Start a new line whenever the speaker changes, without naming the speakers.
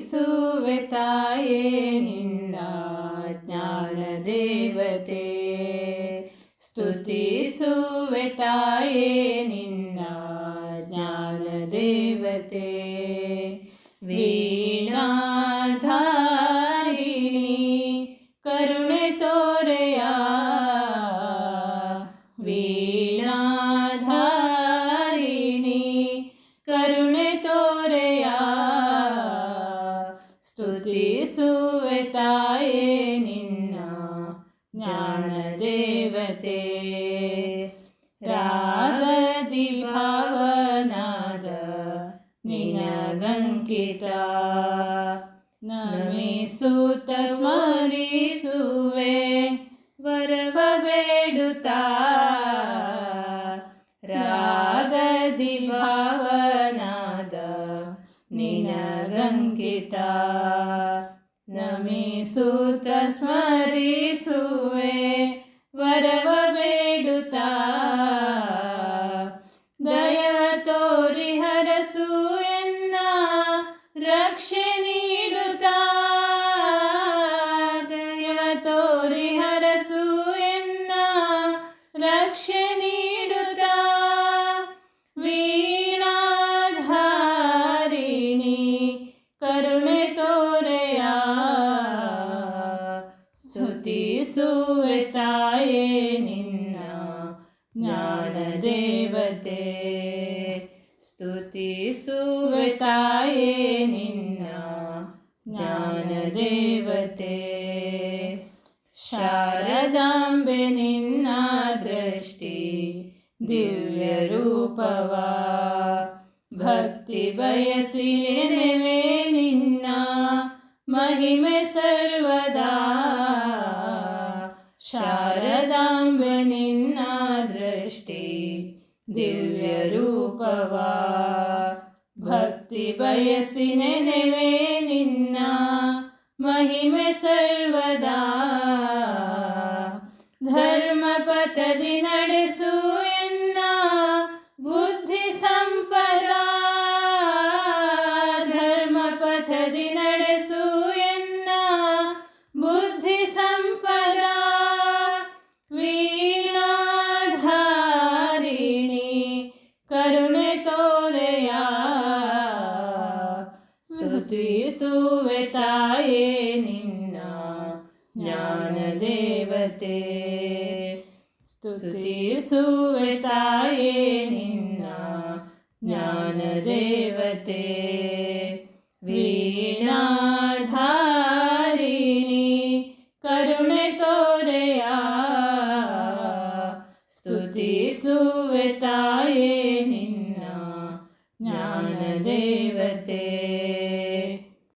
सुविताये निन्ना ज्ञानदेवते। स्तुति सुविताये निन्ना ज्ञानदेवते। वीणाधारिणी करु स्तुतिसुवेताय निन्ना ज्ञानदेवते। रागदिभावनाद निनगङ्किता। गङ्किता न मि सुतमरीसुवे वरबेडुता रागदिभाव ನಿನಗಂಕಿತ ನಮಿಸುತ್ತ ಸ್ಮರಿಸುವೆ ವರವ ಬೇಡುತ್ತಾ. ದಯ ತೋರಿ ಹರಸು ಎನ್ನ ರಕ್ಷೆ ನೀಡುತ್ತಾ. ದಯ ತೋರಿ ಹರಸು ಎನ್ನ ರಕ್ಷೆ ಸ್ತುತಿಸುವೆ ತಾಯೇ ನಿನ್ನ ಜ್ಞಾನದೇವತೆ ಸ್ತುತಿಸುವೆ ತಾಯೇ ನಿನ್ನ ಜ್ಞಾನದೇವತೆ ಶಾರದಾಂಬೆ ನಿನ್ನ ದೃಷ್ಟಿ ದಿವ್ಯ ರೂಪವ ಭಕ್ತಿ ಶಾರದಾಂಬೆ ನಿನ್ನ ದೃಷ್ಟಿ ದಿವ್ಯ ರೂಪವ ಭಕ್ತಿ ಬಯಸಿ ನೆನೆವೆ ನಿನ್ನ ಮಹಿಮೆ ಸರ್ವದಾ ಧರ್ಮ ಪಥದಿ ನಡೆಸು യേശുവെ തായേ നിന്ന ജ്ഞാനദേവത്തെ സ്തുതിസുവെ തായേ നിന്ന ജ്ഞാനദേവത്തെ വീണാധാരിണി കരുണെ തോരയാ. സ്തുതിസുവെ തായേ നിന്ന ജ്ഞാനദേവത്തെ